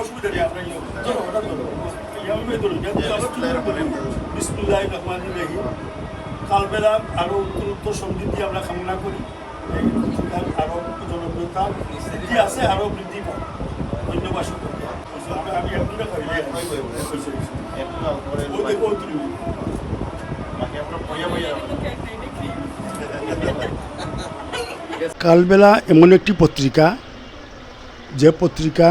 অসুবিধা নেই আপনার ধরো ওটা ধরুন বিসমুল্লাহ রহমান রহিম কালবেলা আরও উত্তর উত্তর সমৃদ্ধি আমরা কামনা করি। এই পত্রিকার আরও জনপ্রিয়তা বৃদ্ধি আছে আরও বৃদ্ধি পাবে ধন্যবাদ সকলকে। আমি আমি আপনারা কইলে ওই দেখো তুমি কালবেলা এমন একটি পত্রিকা যে পত্রিকা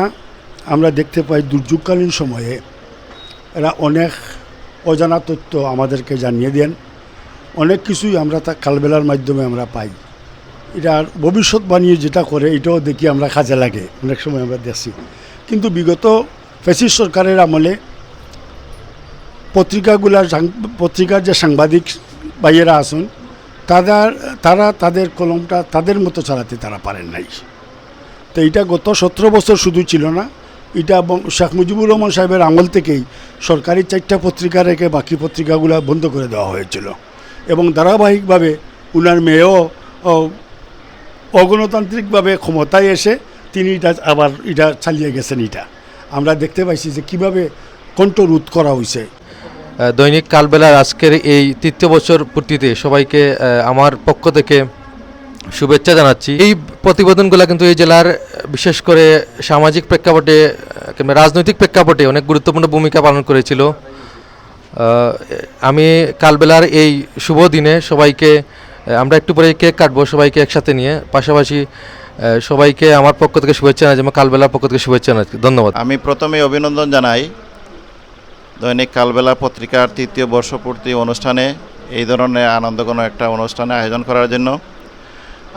আমরা দেখতে পাই দুর্যোগকালীন সময়ে এরা অনেক অজানা তথ্য আমাদেরকে জানিয়ে দেন। অনেক কিছুই আমরা তা কালবেলার মাধ্যমে আমরা পাই। এটার ভবিষ্যৎবাণী যেটা করে, এটাও দেখি আমরা কাজে লাগে, অনেক সময় আমরা দেখছি। কিন্তু বিগত ফেসিস সরকারের আমলে পত্রিকাগুলার পত্রিকার যে সাংবাদিক ভাইয়েরা আসুন তাদের, তারা তাদের কলমটা তাদের মতো চালাতে তারা পারেন নাই। তো এটা গত সতেরো বছর শুধু ছিল না এটা শেখ মুজিবুর রহমান সাহেবের আমল থেকেই সরকারি চারটা পত্রিকা রেখে বাকি পত্রিকাগুলো বন্ধ করে দেওয়া হয়েছিল। এবং ধারাবাহিকভাবে উনার মেয়েও অগণতান্ত্রিকভাবে ক্ষমতায় এসে তিনি এটা আবার এটা চালিয়ে গেছেন এটা। আমরা দেখতে পাইছি যে কীভাবে কণ্ঠরোধ করা হয়েছে দৈনিক কালবেলার আজকের এই তৃতীয় বছর পূর্তিতে সবাইকে আমার পক্ষ থেকে শুভেচ্ছা জানাচ্ছি। এই প্রতিবেদনগুলো কিন্তু এই জেলার, বিশেষ করে সামাজিক প্রেক্ষাপটে, কিংবা রাজনৈতিক প্রেক্ষাপটে অনেক গুরুত্বপূর্ণ ভূমিকা পালন করেছিল। আমি কালবেলার এই শুভ দিনে সবাইকে, আমরা একটু পরে কেক কাটবো সবাইকে একসাথে নিয়ে। পাশাপাশি সবাইকে আমার পক্ষ থেকে শুভেচ্ছা জানাচ্ছি এবং কালবেলার পক্ষ থেকে শুভেচ্ছা জানাচ্ছি। ধন্যবাদ। আমি প্রথমে অভিনন্দন জানাই দৈনিক কালবেলা পত্রিকার তৃতীয় বর্ষপূর্তি অনুষ্ঠানে, এই ধরনের আনন্দঘন একটা অনুষ্ঠানে আয়োজন করার জন্য।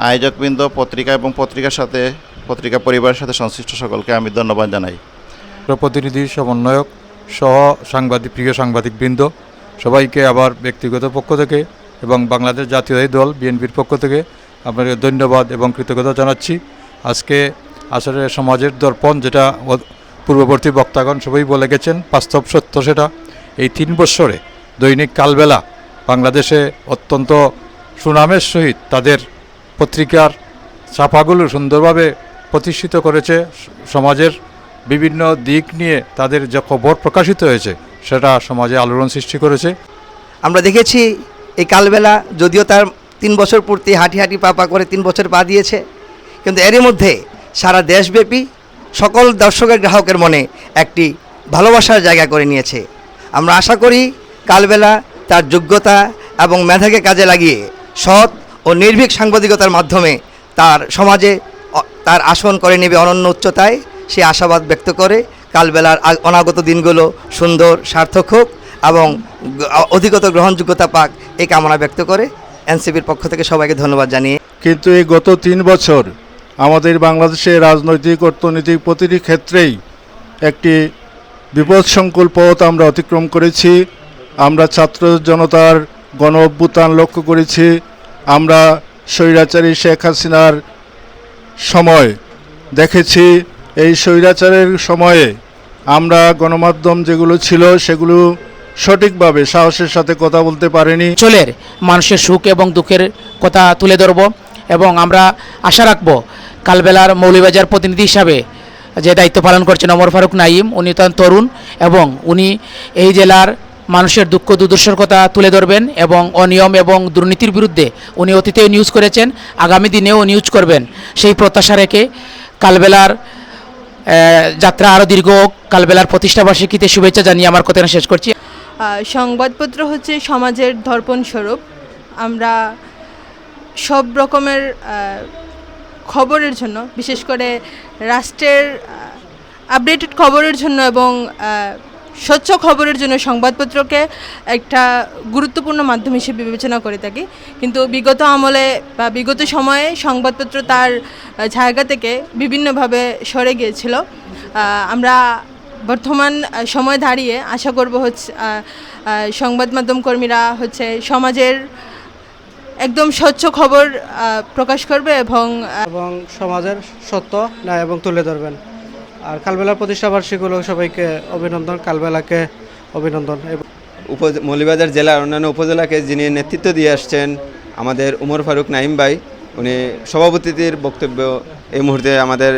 আয়োজকবৃন্দ, পত্রিকা এবং পত্রিকার সাথে, পত্রিকা পরিবারের সাথে সংশ্লিষ্ট সকলকে আমি ধন্যবাদ জানাই। প্রতিনিধি, সমন্বয়ক সহ সাংবাদিক, প্রিয় সাংবাদিকবৃন্দ, সবাইকে আবার ব্যক্তিগত পক্ষ থেকে এবং বাংলাদেশ জাতীয়তাবাদী দল, বিএনপির পক্ষ থেকে আপনাকে ধন্যবাদ এবং কৃতজ্ঞতা জানাচ্ছি। আজকে আসলে সমাজের দর্পণ যেটা পূর্ববর্তী বক্তাগণ সবাই বলে গেছেন, বাস্তব সত্য সেটা। এই তিন বৎসরে দৈনিক কালবেলা বাংলাদেশে অত্যন্ত সুনামের সহিত তাদের পত্রিকার ছাপাগুলো সুন্দরভাবে প্রতিষ্ঠিত করেছে সমাজের বিভিন্ন দিক নিয়ে তাদের যে খবর প্রকাশিত হয়েছে, সেটা সমাজে আলোড়ন সৃষ্টি করেছে। আমরা দেখেছি এই কালবেলা যদিও তার তিন বছর পূর্তি হাঁটি হাঁটি পা পা করে তিন বছর পা দিয়েছে, কিন্তু এরই মধ্যে সারা দেশব্যাপী সকল দর্শকের গ্রাহকের মনে একটি ভালোবাসার জায়গা করে নিয়েছে। আমরা আশা করি কালবেলা তার যোগ্যতা এবং মেধাকে কাজে লাগিয়ে সৎ ও নির্ভীক সাংবাদিকতার মাধ্যমে তার সমাজে তার আসন করে নেবে অনন্য উচ্চতায়। সে আশাবাদ ব্যক্ত করে, কালবেলার অনাগত দিনগুলো সুন্দর, সার্থক হোক এবং অধিকত গ্রহণযোগ্যতা পাক এই কামনা ব্যক্ত করে। এনসিপির পক্ষ থেকে সবাইকে ধন্যবাদ জানিয়ে। কিন্তু এই গত তিন বছর আমাদের বাংলাদেশে রাজনৈতিক, অর্থনৈতিক প্রতিটি ক্ষেত্রেই একটি বিপদসংকুল পথ আমরা অতিক্রম করেছি। আমরা ছাত্র জনতার গণ অভ্যুত্থান লক্ষ্য করেছি। আমরা স্বৈরাচারী শেখ হাসিনার সময় দেখেছি। এই স্বৈরাচারের সময়ে আমরা গণমাধ্যম যেগুলো ছিল সেগুলো সঠিকভাবে সাহসের সাথে কথা বলতে পারেনি। চলের মানুষের সুখ এবং দুঃখের কথা তুলে ধরব এবং আমরা আশা রাখব কালবেলার মৌলিবাজার প্রতিনিধি হিসাবে যে দায়িত্ব পালন করছেন অমর ফারুক নাইম উনি তরুণ এবং উনি এই জেলার মানুষের দুঃখ দুর্দশার কথা তুলে ধরবেন এবং অনিয়ম এবং দুর্নীতির বিরুদ্ধে উনি অতীতেও নিউজ করেছেন, আগামী দিনেও নিউজ করবেন। সেই প্রত্যাশা রেখে কালবেলার যাত্রা আরও দীর্ঘ কালবেলার প্রতিষ্ঠাবার্ষিকীতে শুভেচ্ছা জানিয়ে আমার কথা শেষ করছি। সংবাদপত্র হচ্ছে সমাজের দর্পণ স্বরূপ। আমরা সব রকমের খবরের জন্য, বিশেষ করে রাষ্ট্রের আপডেটেড খবরের জন্য এবং স্বচ্ছ খবরের জন্য সংবাদপত্রকে একটা গুরুত্বপূর্ণ মাধ্যম হিসেবে বিবেচনা করে থাকি। কিন্তু বিগত আমলে বা বিগত সময়ে সংবাদপত্র তার জায়গা থেকে বিভিন্নভাবে সরে গিয়েছিল। আমরা বর্তমান সময় দাঁড়িয়ে আশা করব হচ্ছে সংবাদ মাধ্যম কর্মীরা হচ্ছে সমাজের একদম স্বচ্ছ খবর প্রকাশ করবে এবং এবং সমাজের সত্য ন্যায় এবং তুলে ধরবেন। আর কালবেলার প্রতিষ্ঠাবার্ষিকগুলো সবাইকে অভিনন্দন, কালবেলাকে অভিনন্দন। মৌলিবাজার জেলার অন্যান্য উপজেলাকে যিনি নেতৃত্ব দিয়ে আসছেন, আমাদের উমর ফারুক নাইম ভাই, উনি সভাপতিদের বক্তব্য এই মুহূর্তে আমাদের